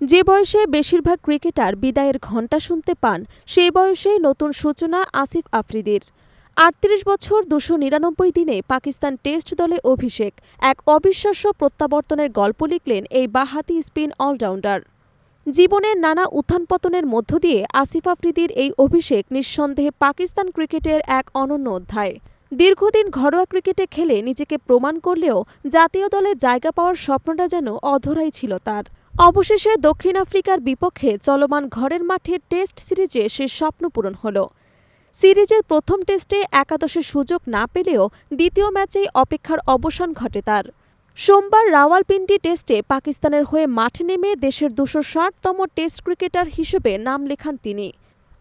যে বয়সে বেশিরভাগ ক্রিকেটার বিদায়ের ঘণ্টা শুনতে পান, সেই বয়সে নতুন সূচনা আসিফ আফ্রিদির। আটত্রিশ বছর দুশো নিরানব্বই দিনে পাকিস্তান টেস্ট দলে অভিষেক, এক অবিশ্বাস্য প্রত্যাবর্তনের গল্প লিখলেন এই বাহাতি স্পিন অলরাউন্ডার। জীবনের নানা উত্থান পতনের মধ্য দিয়ে আসিফ আফ্রিদির এই অভিষেক নিঃসন্দেহে পাকিস্তান ক্রিকেটের এক অনন্য অধ্যায়। দীর্ঘদিন ঘরোয়া ক্রিকেটে খেলে নিজেকে প্রমাণ করলেও জাতীয় দলে জায়গা পাওয়ার স্বপ্নটা যেন অধরাই ছিল তার। অবশেষে দক্ষিণ আফ্রিকার বিপক্ষে চলমান ঘরের মাঠে টেস্ট সিরিজে সে স্বপ্ন পূরণ হল। সিরিজের প্রথম টেস্টে একাদশের সুযোগ না পেলেও দ্বিতীয় ম্যাচেই অপেক্ষার অবসান ঘটে তার। সোমবার রাওয়ালপিন্ডি টেস্টে পাকিস্তানের হয়ে মাঠে নেমে দেশের দুশো ষাটতম টেস্ট ক্রিকেটার হিসেবে নাম লেখান তিনি।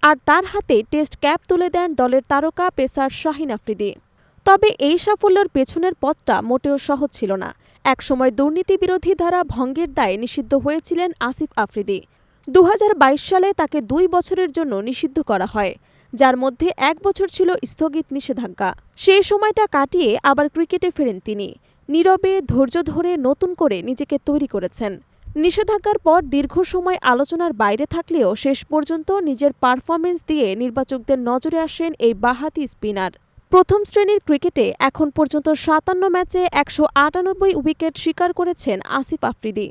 আর তার হাতে টেস্ট ক্যাপ তুলে দেন দলের তারকা পেসার শাহিন আফ্রিদি। তবে এই সাফল্যের পেছনের পথটা মোটেও সহজ ছিল না। একসময় দুর্নীতি বিরোধী ধারা ভঙ্গের দায়ে নিষিদ্ধ হয়েছিলেন আসিফ আফ্রিদি। দু হাজার বাইশ সালে তাকে দুই বছরের জন্য নিষিদ্ধ করা হয়, যার মধ্যে এক বছর ছিল স্থগিত নিষেধাজ্ঞা। সেই সময়টা কাটিয়ে আবার ক্রিকেটে ফেরেন তিনি। নীরবে ধৈর্য ধরে নতুন করে নিজেকে তৈরি করেছেন। নিষেধাজ্ঞার পর দীর্ঘ সময় আলোচনার বাইরে থাকলেও শেষ পর্যন্ত নিজের পারফরমেন্স দিয়ে নির্বাচকদের নজরে আসেন এই বাহাতি স্পিনার। প্রথম শ্রেণির ক্রিকেটে এখন পর্যন্ত সাতান্ন ম্যাচে একশো আটানব্বই উইকেট শিকার করেছেন আসিফ আফ্রিদি।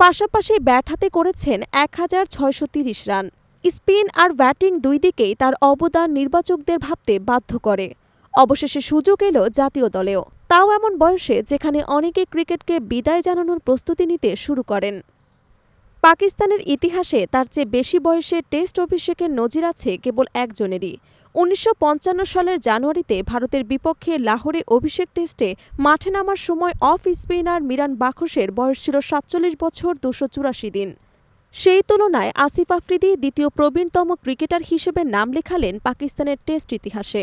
পাশাপাশি ব্যাট হাতে করেছেন এক হাজার ছয়শো তিরিশ রান। স্পিন আর ব্যাটিং দুই দিকেই তার অবদান নির্বাচকদের ভাবতে বাধ্য করে। অবশেষে সুযোগ এলো জাতীয় দলেও। তাও এমন বয়সে যেখানে অনেকে ক্রিকেটকে বিদায় জানানোর প্রস্তুতি নিতে শুরু করেন। পাকিস্তানের ইতিহাসে তার চেয়ে বেশি বয়সে টেস্ট অভিষেকের নজির আছে কেবল একজনেরই। উনিশশো পঞ্চান্ন সালের জানুয়ারিতে ভারতের বিপক্ষে লাহোরে অভিষেক টেস্টে মাঠে নামার সময় অফ স্পিনার মিরান বাখসের বয়স ছিল সাতচল্লিশ বছর দুশো দিন। সেই তুলনায় আসিফ আফ্রিদি দ্বিতীয় প্রবীণতম ক্রিকেটার হিসেবে নাম লেখালেন পাকিস্তানের টেস্ট ইতিহাসে।